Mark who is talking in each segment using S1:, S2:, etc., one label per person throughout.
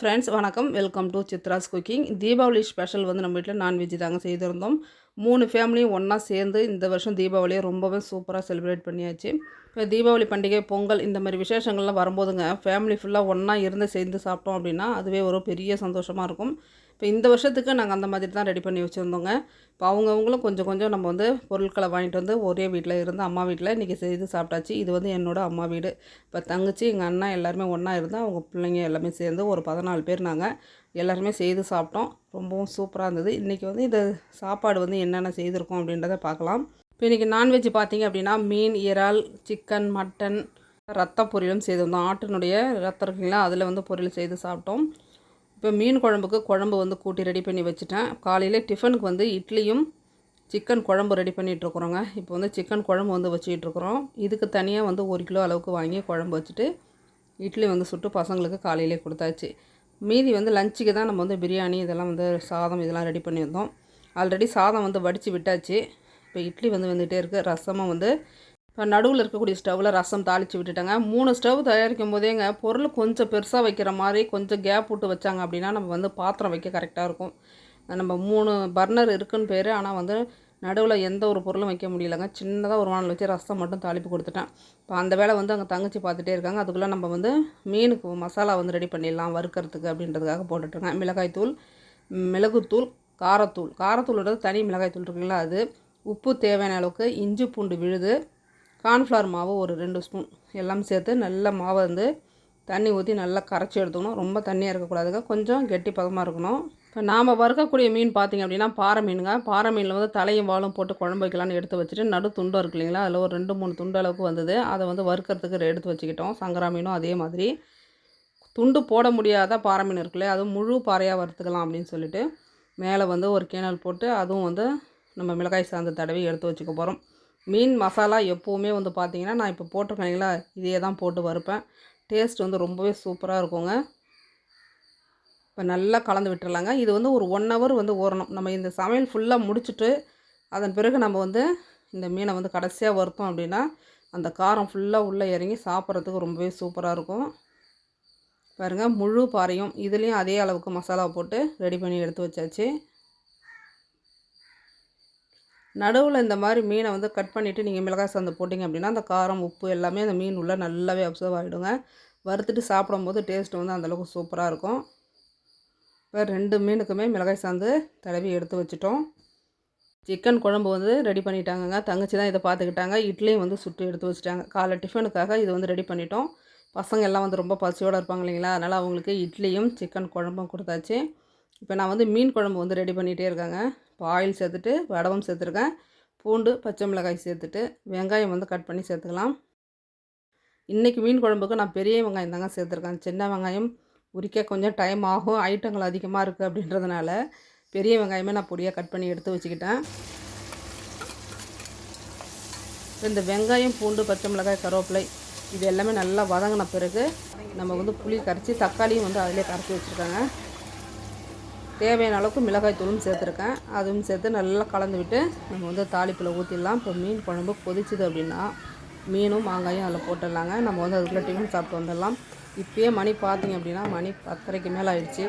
S1: Friends வணக்கம். Welcome to Chitra's cooking Deepavali special வந்து நம்ம வீட்டில் நான்வெஜ் தாங்க செய்திருந்தோம். மூணு ஃபேமிலியும் ஒன்றா சேர்ந்து இந்த வருஷம் தீபாவளியை ரொம்பவே சூப்பராக செலிப்ரேட் பண்ணியாச்சு. தீபாவளி பண்டிகை பொங்கல் இந்த மாதிரி விசேஷங்கள்லாம் வரும்போதுங்க ஃபேமிலி ஃபுல்லாக ஒன்றா இருந்து சேர்ந்து சாப்பிட்டோம் அப்படின்னா அதுவே ஒரு பெரிய சந்தோஷமாக இருக்கும். இப்போ இந்த வருஷத்துக்கு நாங்கள் அந்த மாதிரி தான் ரெடி பண்ணி வச்சுருந்தோங்க. இப்போ அவங்கவுங்களும் கொஞ்சம் கொஞ்சம் நம்ம வந்து பொருட்களை வாங்கிட்டு வந்து ஒரே வீட்டில் இருந்து அம்மா வீட்டில் இன்றைக்கி செய்து சாப்பிட்டாச்சு. இது வந்து என்னோட அம்மா வீடு. இப்போ தங்கச்சி எங்கள் அண்ணா எல்லாருமே ஒன்றா இருந்து அவங்க பிள்ளைங்க எல்லாமே சேர்ந்து ஒரு பதினாலு பேர் நாங்கள் எல்லாருமே செய்து சாப்பிட்டோம். ரொம்பவும் சூப்பராக இருந்தது. இன்றைக்கி வந்து இந்த சாப்பாடு வந்து என்னென்ன செய்திருக்கோம் அப்படின்றத பார்க்கலாம். இப்போ இன்றைக்கி நான்வெஜ் பார்த்தீங்க அப்படின்னா மீன் இறால் சிக்கன் மட்டன் ரத்த பொரியலும் செய்திருந்தோம் ஆட்டினுடைய ரத்தம் இருக்குங்களா அதில் வந்து பொரியல் செய்து சாப்பிட்டோம். இப்போ மீன் குழம்புக்கு குழம்பு வந்து கூட்டி ரெடி பண்ணி வச்சுட்டேன். காலையில் டிஃபனுக்கு வந்து இட்லியும் சிக்கன் குழம்பு ரெடி பண்ணிகிட்ருக்குறோங்க இப்போ வந்து சிக்கன் குழம்பு வந்து வச்சுக்கிட்டுருக்குறோம் இதுக்கு தனியாக வந்து ஒரு கிலோ அளவுக்கு வாங்கி குழம்பு வச்சுட்டு இட்லி வந்து சுட்டு பசங்களுக்கு காலையிலே கொடுத்தாச்சு. மீதி வந்து லஞ்சுக்கு தான் நம்ம வந்து பிரியாணி இதெல்லாம் வந்து சாதம் இதெல்லாம் ரெடி பண்ணியிருந்தோம் ஆல்ரெடி சாதம் வந்து வடித்து விட்டாச்சு. இப்போ இட்லி வந்து வந்துகிட்டே இருக்குது ரசமும் வந்து இப்போ நடுவில் இருக்கக்கூடிய ஸ்டவ்வில் ரசம் தாளித்து விட்டுட்டாங்க. மூணு ஸ்டவ் தயாரிக்கும் போதேங்க பொருள் கொஞ்சம் பெருசாக வைக்கிற மாதிரி கொஞ்சம் கேப் விட்டு வச்சாங்க அப்படின்னா நம்ம வந்து பாத்திரம் வைக்க கரெக்டாக இருக்கும். நம்ம மூணு பர்னர் இருக்குன்னு பேர். ஆனால் வந்து நடுவில் எந்த ஒரு பொருளும் வைக்க முடியலங்க. சின்னதாக ஒரு வானல் வச்சு ரசம் மட்டும் தாளிப்பு கொடுத்துட்டேன். இப்போ அந்த வேலை வந்து அங்கே தங்கச்சி பார்த்துட்டே இருக்காங்க. அதுக்குள்ளே நம்ம வந்து மீனுக்கு மசாலா வந்து ரெடி பண்ணிடலாம் வறுக்கிறதுக்கு அப்படின்றதுக்காக போட்டுட்ருங்க மிளகாய்த்தூள் மிளகுத்தூள் காரத்தூள். காரத்தூளோட தனி மிளகாய்த்தூள் இருக்குங்களா அது. உப்பு தேவையான அளவுக்கு இஞ்சி பூண்டு விழுது கார்ன்ஃப்ளவர் மாவு ஒரு ரெண்டு ஸ்பூன் எல்லாம் சேர்த்து நல்ல மாவை வந்து தண்ணி ஊற்றி நல்லா கரைச்சி எடுத்துக்கணும். ரொம்ப தண்ணியாக இருக்கக்கூடாதுங்க. கொஞ்சம் கெட்டி பதமாக இருக்கணும். இப்போ நாம் வறுக்கக்கூடிய மீன் பார்த்திங்க அப்படின்னா பாறை மீனுங்க. பாறை மீனில் வந்து தலையும் வாழும் போட்டு குழம்பு வைக்கலான்னு எடுத்து வச்சுட்டு நடு துண்டு இருக்கு இல்லைங்களா? அதில் ஒரு ரெண்டு மூணு துண்டு அளவுக்கு வந்தது. அதை வந்து வறுக்கிறதுக்கு எடுத்து வச்சுக்கிட்டோம். சங்கரா மீனும் அதே மாதிரி. துண்டு போட முடியாத பாறை மீன் இருக்குல்ல அதுவும் முழு பாறையாக வறுத்துக்கலாம் அப்படின்னு சொல்லிட்டு மேலே வந்து ஒரு கேனல் போட்டு அதுவும் வந்து நம்ம மிளகாய் சார்ந்த தடவி எடுத்து வச்சுக்க போகிறோம் மீன் மசாலா எப்போவுமே வந்து பார்த்திங்கன்னா நான் இப்போ போட்டிருக்கேங்களா இதையே தான் போட்டு வறுப்பேன். டேஸ்ட் வந்து ரொம்பவே சூப்பராக இருக்குங்க. இப்போ நல்லா கலந்து விட்டுடலாங்க இது வந்து ஒரு ஒன் ஹவர் வந்து ஊறணும். நம்ம இந்த சமையல் ஃபுல்லாக முடிச்சுட்டு அதன் பிறகு நம்ம வந்து இந்த மீனை வந்து கடைசியாக வறுத்தோம் அப்படின்னா அந்த காரம் ஃபுல்லாக உள்ளே இறங்கி சாப்பிட்றதுக்கு ரொம்பவே சூப்பராக இருக்கும். பாருங்கள் முழு பாறையும். இதுலேயும் அதே அளவுக்கு மசாலா போட்டு ரெடி பண்ணி எடுத்து வச்சாச்சு. நடுவில் இந்த மாதிரி மீனை வந்து கட் பண்ணிவிட்டு நீங்கள் மிளகாய் சாந்து போட்டிங்க அப்படின்னா அந்த காரம் உப்பு எல்லாமே அந்த மீன் உள்ளே நல்லாவே அப்சர்வ் ஆகிடுங்க வறுத்துட்டு சாப்பிடும்போது டேஸ்ட் வந்து அந்தளவுக்கு சூப்பராக இருக்கும். இப்போ ரெண்டு மீனுக்குமே மிளகாய் சாந்து தடவி எடுத்து வச்சுட்டோம். சிக்கன் குழம்பு வந்து ரெடி பண்ணிட்டாங்கங்க. தங்கச்சி தான் இதை பார்த்துக்கிட்டாங்க. இட்லியும் வந்து சுட்டு எடுத்து வச்சுட்டாங்க. காலை டிஃபனுக்காக இது வந்து ரெடி பண்ணிட்டோம். பசங்க எல்லாம் வந்து ரொம்ப பசியோடு இருப்பாங்க இல்லைங்களா? அதனால் அவங்களுக்கு இட்லியும் சிக்கன் குழம்பும் கொடுத்தாச்சு. இப்போ நான் வந்து மீன் குழம்பு வந்து ரெடி பண்ணிகிட்டே இருக்காங்க. இப்போ ஆயில் சேர்த்துட்டு வடவம் சேர்த்துருக்கேன். பூண்டு பச்சை மிளகாய் சேர்த்துட்டு வெங்காயம் வந்து கட் பண்ணி சேர்த்துக்கலாம். இன்றைக்கி மீன் குழம்புக்கு நான் பெரிய வெங்காயம் தாங்க சேர்த்துருக்கேன். சின்ன வெங்காயம் உரிக்க கொஞ்சம் டைம் ஆகும். ஐட்டங்கள் அதிகமாக இருக்குது அப்படின்றதுனால பெரிய வெங்காயமே நான் பொடியாக கட் பண்ணி எடுத்து வச்சுக்கிட்டேன். இந்த வெங்காயம் பூண்டு பச்சை மிளகாய் கருவேப்பிலை இது எல்லாமே நல்லா வதங்கின பிறகு நம்ம வந்து புளி கரைச்சி தக்காளியும் வந்து அதிலே கரைச்சி வச்சுருக்காங்க. தேவையான அளவுக்கு மிளகாய் தூளும் சேர்த்துருக்கேன். அதுவும் சேர்த்து நல்லா கலந்து விட்டு நம்ம வந்து தாளிப்பில் ஊற்றிடலாம் இப்போ மீன் குழம்பு கொதிச்சுது அப்படின்னா மீனும் மாங்காயும் அதில் போட்டுடலாங்க. நம்ம வந்து அதுக்குள்ளே டிஃபன் சாப்பிட்டு வந்துடலாம். இப்போயே மணி பார்த்திங்க அப்படின்னா மணி பத்தரைக்கு மேலே ஆயிடுச்சு.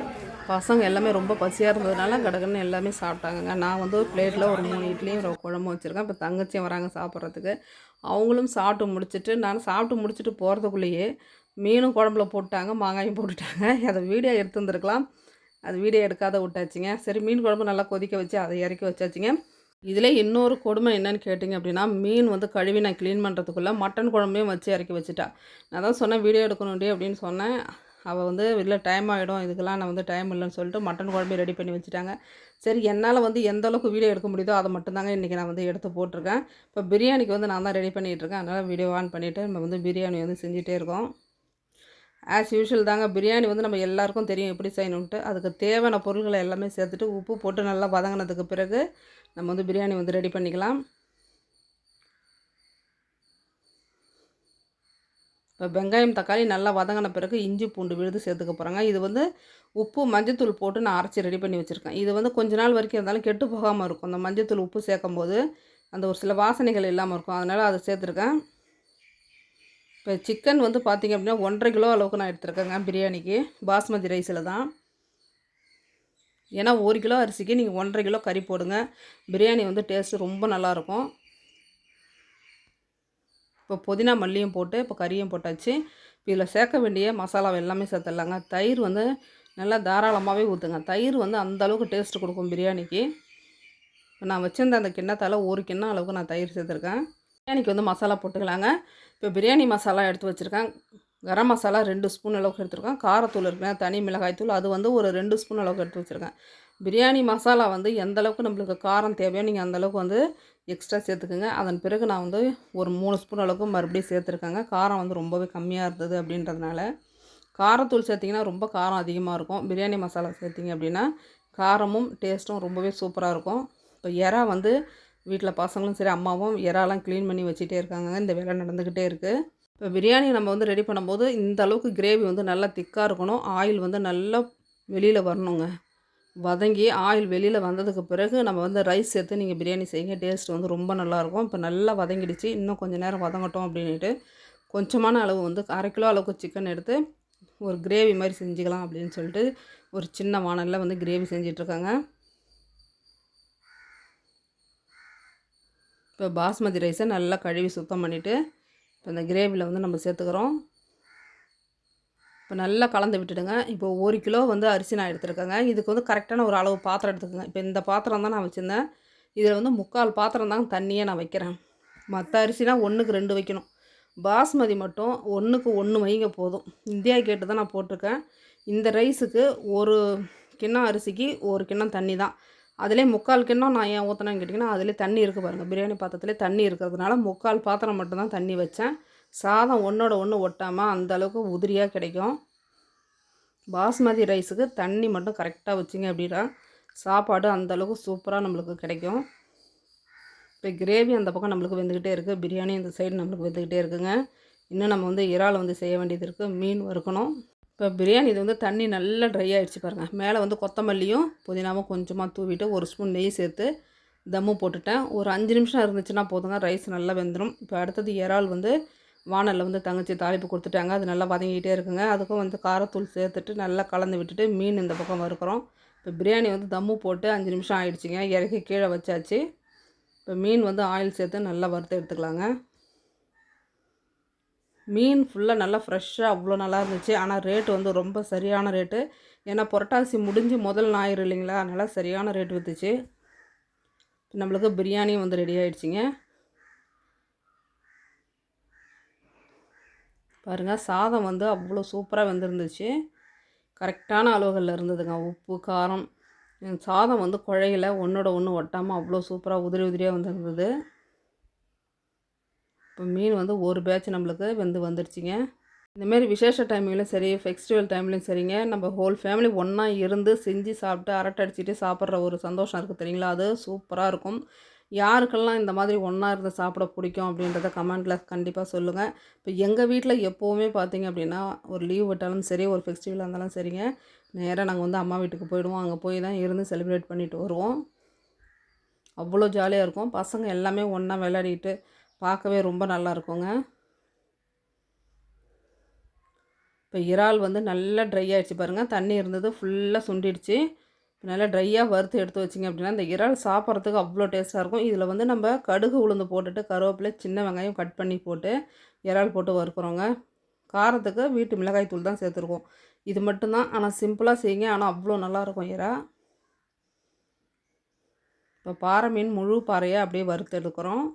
S1: பசங்க எல்லாமே ரொம்ப பசியாக இருந்ததுனால கடகன்னு எல்லாமே சாப்பிட்டாங்கங்க. நான் வந்து ஒரு பிளேட்டில் ஒரு மூணு இட்லியும் ஒரு குழம்பு வச்சுருக்கேன். இப்போ தங்கச்சியும் வராங்க சாப்பிட்றதுக்கு. அவங்களும் சாப்பிட்டு முடிச்சுட்டு நான் சாப்பிட்டு முடிச்சுட்டு போகிறதுக்குள்ளேயே மீனும் குழம்புல போட்டாங்க மாங்காயும் போட்டுட்டாங்க. அதை வீடியோ எடுத்துருந்துருக்கலாம் அது வீடியோ எடுக்காத விட்டாச்சுங்க. சரி மீன் குழம்பு நல்லா கொதிக்க வச்சு அதை இறக்கி வச்சாச்சுங்க. இதில் இன்னொரு கொடுமை என்னென்னு கேட்டிங்க அப்படின்னா மீன் வந்து கழுவி நான் க்ளீன் பண்ணுறதுக்குள்ளே மட்டன் குழம்பையும் வச்சு இறக்கி வச்சுட்டா. நான் தான் சொன்னேன் வீடியோ எடுக்கணும்டி அப்படின்னு சொன்னேன். அவள் வந்து இல்லை டைம் ஆகிடும் இதுக்கெல்லாம் நான் வந்து டைம் இல்லைன்னு சொல்லிட்டு மட்டன் குழம்பு ரெடி பண்ணி வச்சுட்டாங்க. சரி என்னால் வந்து எந்த அளவுக்கு வீடியோ எடுக்க முடியுதோ அதை மட்டும்தாங்க இன்றைக்கி நான் வந்து எடுத்து போட்டிருக்கேன். இப்போ பிரியாணிக்கு வந்து நான் தான் ரெடி பண்ணிகிட்ருக்கேன் அதனால் வீடியோ ஆன் பண்ணிவிட்டு நம்ம வந்து பிரியாணி வந்து செஞ்சுட்டே இருக்கோம். ஆஸ் யூஷுவல் தாங்க பிரியாணி வந்து நம்ம எல்லாருக்கும் தெரியும் எப்படி செய்யணுன்ட்டு அதுக்கு தேவையான பொருள்களை எல்லாமே சேர்த்துட்டு உப்பு போட்டு நல்லா வதங்கினதுக்கு பிறகு நம்ம வந்து பிரியாணி வந்து ரெடி பண்ணிக்கலாம். இப்போ வெங்காயம் தக்காளி நல்லா வதங்கின பிறகு இஞ்சி பூண்டு விழுது சேர்த்துக்க போகிறாங்க இது வந்து உப்பு மஞ்சத்தூள் போட்டு நான் அரைச்சி ரெடி பண்ணி வச்சுருக்கேன். இது வந்து கொஞ்ச நாள் வரைக்கும் இருந்தாலும் கெட்டு போகாமல் இருக்கும். அந்த மஞ்சத்தூள் உப்பு சேர்க்கும் போது அந்த ஒரு சில வாசனைகள் இல்லாமல் இருக்கும். அதனால் அதை சேர்த்துருக்கேன். இப்போ சிக்கன் வந்து பார்த்திங்க அப்படின்னா ஒன்றரை கிலோ அளவுக்கு நான் எடுத்துருக்கேங்க பிரியாணிக்கு. பாஸ்மதி ரைஸில் தான். ஏன்னா ஒரு கிலோ அரிசிக்கு நீங்கள் ஒன்றரை கிலோ கறி போடுங்க. பிரியாணி வந்து டேஸ்ட்டு ரொம்ப நல்லாயிருக்கும். இப்போ புதினா மல்லியும் போட்டு இப்போ கறியும் போட்டாச்சு. இப்போ இதில் சேர்க்க வேண்டிய மசாலா எல்லாமே சேர்த்துடலாங்க. தயிர் வந்து நல்லா தாராளமாகவே ஊற்றுங்க தயிர் வந்து அந்த அளவுக்கு டேஸ்ட்டு கொடுக்கும் பிரியாணிக்கு. இப்போ நான் வச்சுருந்த அந்த கிண்ணத்தால் ஒரு கிண்ணம் அளவுக்கு நான் தயிர் சேர்த்துருக்கேன். பிரியாணிக்கு வந்து மசாலா போட்டுக்கலாங்க. இப்போ பிரியாணி மசாலா எடுத்து வச்சுருக்கேன். கரம் மசாலா ரெண்டு ஸ்பூன் அளவுக்கு எடுத்துருக்கேன். காரத்தூள் இருக்குன்னா தனி மிளகாய் தூள் அது வந்து ஒரு ரெண்டு ஸ்பூன் அளவுக்கு எடுத்து வச்சுருக்கேன். பிரியாணி மசாலா வந்து எந்த அளவுக்கு நம்மளுக்கு காரம் தேவையோ நீங்கள் அந்தளவுக்கு வந்து எக்ஸ்ட்ரா சேர்த்துக்குங்க. அதன் பிறகு நான் வந்து ஒரு மூணு ஸ்பூன் அளவுக்கு மறுபடியும் சேர்த்துருக்கேங்க. காரம் வந்து ரொம்பவே கம்மியாக இருந்தது அப்படின்றதுனால. காரத்தூள் சேர்த்திங்கன்னா ரொம்ப காரம் அதிகமாக இருக்கும். பிரியாணி மசாலா சேர்த்திங்க அப்படின்னா காரமும் டேஸ்ட்டும் ரொம்பவே சூப்பராக இருக்கும். இப்போ எறா வந்து வீட்டில் பசங்களும் சரி அம்மாவும் இறாலாம் க்ளீன் பண்ணி வச்சுட்டே இருக்காங்க. இந்த வேலை நடந்துக்கிட்டே இருக்குது இப்போ பிரியாணி நம்ம வந்து ரெடி பண்ணும்போது இந்த அளவுக்கு கிரேவி வந்து நல்லா திக்காக இருக்கணும். ஆயில் வந்து நல்லா வெளியில் வரணுங்க. வதங்கி ஆயில் வெளியில் வந்ததுக்கு பிறகு நம்ம வந்து ரைஸ் சேர்த்து நீங்கள் பிரியாணி செய்யுங்க. டேஸ்ட் வந்து ரொம்ப நல்லாயிருக்கும் இப்போ நல்லா வதங்கிடுச்சு. இன்னும் கொஞ்சம் நேரம் வதங்கட்டும் அப்படின்ட்டு கொஞ்சமான அளவு வந்து அரை கிலோ அளவுக்கு சிக்கன் எடுத்து ஒரு கிரேவி மாதிரி செஞ்சுக்கலாம் அப்படின்னு சொல்லிட்டு ஒரு சின்ன வானலில் வந்து கிரேவி செஞ்சிட்ருக்காங்க இப்போ பாஸ்மதி ரைஸை நல்லா கழுவி சுத்தம் பண்ணிவிட்டு இப்போ இந்த கிரேவியில் வந்து நம்ம சேர்த்துக்கிறோம். இப்போ நல்லா கலந்து விட்டுடுங்க. இப்போ ஒரு கிலோ வந்து அரிசி நான் எடுத்துருக்கேங்க. இதுக்கு வந்து கரெக்டான ஒரு அளவு பாத்திரம் எடுத்துக்கோங்க. இப்போ இந்த பாத்திரம் தான் நான் வச்சுருந்தேன். இதில் வந்து முக்கால் பாத்திரம் தான் தண்ணியே நான் வைக்கிறேன். மற்ற அரிசிலாம் ஒன்றுக்கு ரெண்டு வைக்கணும். பாஸ்மதி மட்டும் ஒன்றுக்கு ஒன்று வைங்க போதும். இந்தியா கேட்டு தான் நான் போட்டிருக்கேன். இந்த ரைஸுக்கு ஒரு கிண்ணம் அரிசிக்கு ஒரு கிண்ணம் தண்ணி தான். அதிலே முக்கால் கிண்ணம் நான் ஏன் ஊற்றினேன்னு கேட்டிங்கன்னா அதிலே தண்ணி இருக்குது பாருங்கள் பிரியாணி பாத்திரத்திலே தண்ணி இருக்கிறதுனால முக்கால் பாத்திரம் மட்டும்தான் தண்ணி வச்சேன். சாதம் ஒன்றோட ஒன்று ஒட்டாமல் அந்தளவுக்கு உதிரியாக கிடைக்கும். பாஸ்மதி ரைஸுக்கு தண்ணி மட்டும் கரெக்டாக வச்சிங்க அப்படின்னா சாப்பாடு அந்தளவுக்கு சூப்பராக நம்மளுக்கு கிடைக்கும். இப்போ கிரேவி அந்த பக்கம் நம்மளுக்கு வெந்துக்கிட்டே இருக்குது பிரியாணி இந்த சைடு நம்மளுக்கு வெந்துக்கிட்டே இருக்குங்க. இன்னும் நம்ம வந்து இறால் வந்து செய்ய வேண்டியது இருக்குது மீன் வறுக்கணும். இப்போ பிரியாணி இது வந்து தண்ணி நல்லா ட்ரை ஆகிடுச்சு பாருங்கள் மேலே வந்து கொத்தமல்லியும் புதினாவும் கொஞ்சமாக தூவிட்டு ஒரு ஸ்பூன் நெய் சேர்த்து தம்மு போட்டுட்டேன். ஒரு அஞ்சு நிமிஷம் இருந்துச்சுன்னா போதுங்க ரைஸ் நல்லா வெந்துடும் இப்போ அடுத்தது இறால் வந்து வானலில் வந்து தங்கச்சி தாளிப்பு கொடுத்துட்டாங்க. அது நல்லா வதங்கிக்கிட்டே இருக்குங்க. அதுக்கும் வந்து காரத்தூள் சேர்த்துட்டு நல்லா கலந்து விட்டுட்டு மீன் இந்த பக்கம் வறுக்கிறோம். இப்போ பிரியாணி வந்து தம்மு போட்டு அஞ்சு நிமிஷம் ஆகிடுச்சிங்க இறக்கி கீழே வச்சாச்சு. இப்போ மீன் வந்து ஆயில் சேர்த்து நல்லா வறுத்து எடுத்துக்கலாங்க. மீன் ஃபுல்லாக நல்லா ஃப்ரெஷ்ஷாக அவ்வளோ நல்லா இருந்துச்சு. ஆனால் ரேட்டு வந்து ரொம்ப சரியான ரேட்டு ஏன்னா புரட்டாசி முடிஞ்சு முதல் ஞாயிறு இல்லைங்களா? அதனால் சரியான ரேட் விற்றுச்சு நம்மளுக்கு பிரியாணியும் வந்து ரெடி ஆகிடுச்சிங்க பாருங்கள் சாதம் வந்து அவ்வளோ சூப்பராக வந்துருந்துச்சு. கரெக்டான அளவுகளில் இருந்ததுங்க. உப்பு காரம். சாதம் வந்து குழையில். ஒன்றோட ஒன்று ஒட்டாமல் அவ்வளோ சூப்பராக உதிரி உதிரியாக வந்துருந்தது. இப்போ மீன் வந்து ஒரு பேட்ச் நம்மளுக்கு வந்து வந்துடுச்சிங்க இந்தமாரி விசேஷ டைம்லையும் சரி ஃபெஸ்டிவல் டைம்லையும் சரிங்க. நம்ம ஹோல் ஃபேமிலி ஒன்றா இருந்து செஞ்சு சாப்பிட்டு அரட்டை அடிச்சுட்டு சாப்பிட்ற ஒரு சந்தோஷம் இருக்குது தெரியுங்களா? அது சூப்பராக இருக்கும். யாருக்கெல்லாம் இந்த மாதிரி ஒன்றா இருந்து சாப்பிட பிடிக்கும் அப்படின்றத கமெண்ட்டில் கண்டிப்பாக சொல்லுங்கள் இப்போ எங்கள் வீட்டில் எப்போவுமே பார்த்தீங்க அப்படின்னா ஒரு லீவ் விட்டாலும் சரி ஒரு ஃபெஸ்டிவலாக இருந்தாலும் சரிங்க. நேராக நாங்கள் வந்து அம்மா வீட்டுக்கு போயிடுவோம். அங்கே போய் தான் இருந்து செலிப்ரேட் பண்ணிட்டு வருவோம். அவ்வளோ ஜாலியாக இருக்கும். பசங்க எல்லாமே ஒன்றா விளையாடிட்டு பார்க்கவே ரொம்ப நல்லா இருக்குங்க இப்போ இறால் வந்து நல்லா ட்ரை ஆகிடுச்சு பாருங்கள் தண்ணி இருந்தது ஃபுல்லாக சுண்டிடுச்சு. நல்லா ட்ரையாக வறுத்து எடுத்து வச்சிங்க அப்படின்னா இந்த இறால் சாப்பிட்றதுக்கு அவ்வளோ டேஸ்ட்டாக இருக்கும். இதில் வந்து நம்ம கடுகு உளுந்து போட்டுட்டு கருவேப்பிலை சின்ன வெங்காயம் கட் பண்ணி போட்டு இறால் போட்டு வறுக்கிறோங்க. காரத்துக்கு வீட்டு மிளகாய் தூள் தான் சேர்த்துருக்கோம். இது மட்டும்தான் ஆனால் சிம்பிளாக செய்யுங்க. ஆனால் அவ்வளோ நல்லாயிருக்கும் இறா. இப்போ பாறை மீன் முழு பாறையாக அப்படியே வறுத்து எடுக்கிறோம்.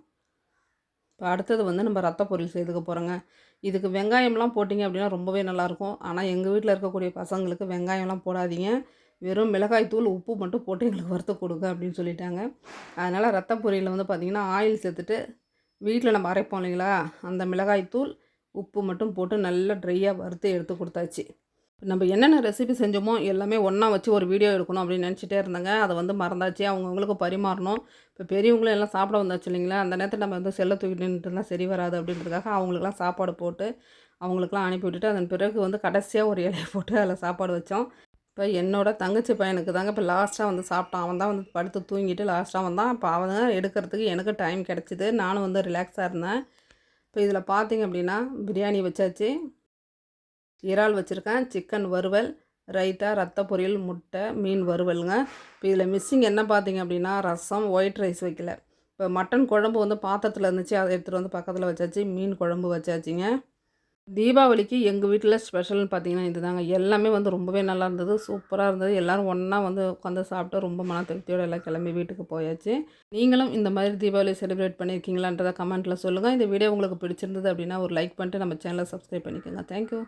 S1: இப்போ அடுத்தது வந்து நம்ம ரத்த பொரியல் செய்துக்க போகிறோங்க இதுக்கு வெங்காயம்லாம் போட்டிங்க அப்படின்னா ரொம்பவே நல்லாயிருக்கும். ஆனால் எங்கள் வீட்டில் இருக்கக்கூடிய பசங்களுக்கு வெங்காயம்லாம் போடாதீங்க. வெறும் மிளகாய் தூள் உப்பு மட்டும் போட்டு எங்களுக்கு வறுத்து கொடுங்க அப்படின்னு சொல்லிட்டாங்க. அதனால் ரத்த பொரியலில் வந்து பார்த்திங்கன்னா ஆயில் சேர்த்துட்டு வீட்டில் நம்ம அரைப்போம் இல்லைங்களா? அந்த மிளகாய் தூள் உப்பு மட்டும் போட்டு நல்லா ட்ரையாக வறுத்து எடுத்து கொடுத்தாச்சு. நம்ம என்னென்ன ரெசிபி செஞ்சோமோ எல்லாமே ஒன்றா வச்சு ஒரு வீடியோ எடுக்கணும் அப்படின்னு நினச்சிட்டே இருந்தாங்க. அதை வந்து மறந்தாச்சு. அவங்கவுங்களுக்கு பரிமாறணும். இப்போ பெரியவங்களும் எல்லாம் சாப்பிட வந்தாச்சு இல்லைங்களா? அந்த நேரத்தில் நம்ம வந்து செல்லை தூக்கிட்டு இருந்தால் சரி வராது அப்படின்றதுக்காக அவங்களுக்குலாம் சாப்பாடு போட்டு அவங்களுக்குலாம் அனுப்பி விட்டுட்டு அதன் பிறகு வந்து கடைசியாக ஒரு இலையை போட்டு அதில் சாப்பாடு வச்சோம். இப்போ என்னோடய தங்கச்சி பையனுக்கு தாங்க இப்போ லாஸ்ட்டாக வந்து சாப்பிட்டான். அவன் தான் வந்து படுத்து தூங்கிட்டு லாஸ்ட்டாக வந்தான் இப்போ அவன் எடுக்கிறதுக்கு எனக்கு டைம் கிடச்சிது. நானும் வந்து ரிலாக்ஸாக இருந்தேன். இப்போ இதில் பார்த்தீங்க அப்படின்னா பிரியாணி வச்சாச்சு. இறால் வச்சுருக்கேன். சிக்கன் வறுவல் ரைத்தா ரத்த பொரியல் முட்டை மீன் வறுவலுங்க. இப்போ இதில் மிஸ்ஸிங் என்ன பார்த்தீங்க அப்படின்னா ரசம் ஒயிட் ரைஸ் வைக்கல. இப்போ மட்டன் குழம்பு வந்து பாத்திரத்தில் இருந்துச்சு அதை எடுத்துகிட்டு வந்து பக்கத்தில் வச்சாச்சு மீன் குழம்பு வச்சாச்சுங்க. தீபாவளிக்கு எங்கள் வீட்டில் ஸ்பெஷல்னு பார்த்தீங்கன்னா இதுதாங்க. எல்லாமே வந்து ரொம்பவே நல்லா இருந்தது சூப்பராக இருந்தது. எல்லோரும் ஒன்றா வந்து உட்காந்து சாப்பிட்டு ரொம்ப மன திருப்தியோடு எல்லாம் கிளம்பி வீட்டுக்கு போயாச்சு. நீங்களும் இந்த மாதிரி தீபாவளி செலிப்ரேட் பண்ணியிருக்கீங்களான்றதை கமெண்ட்டில் சொல்லுங்கள் இந்த வீடியோ உங்களுக்கு பிடிச்சிருந்தது அப்படின்னா ஒரு லைக் பண்ணிட்டு நம்ம சேனலை சப்ஸ்கிரைப் பண்ணிக்கோங்க. தேங்க்யூ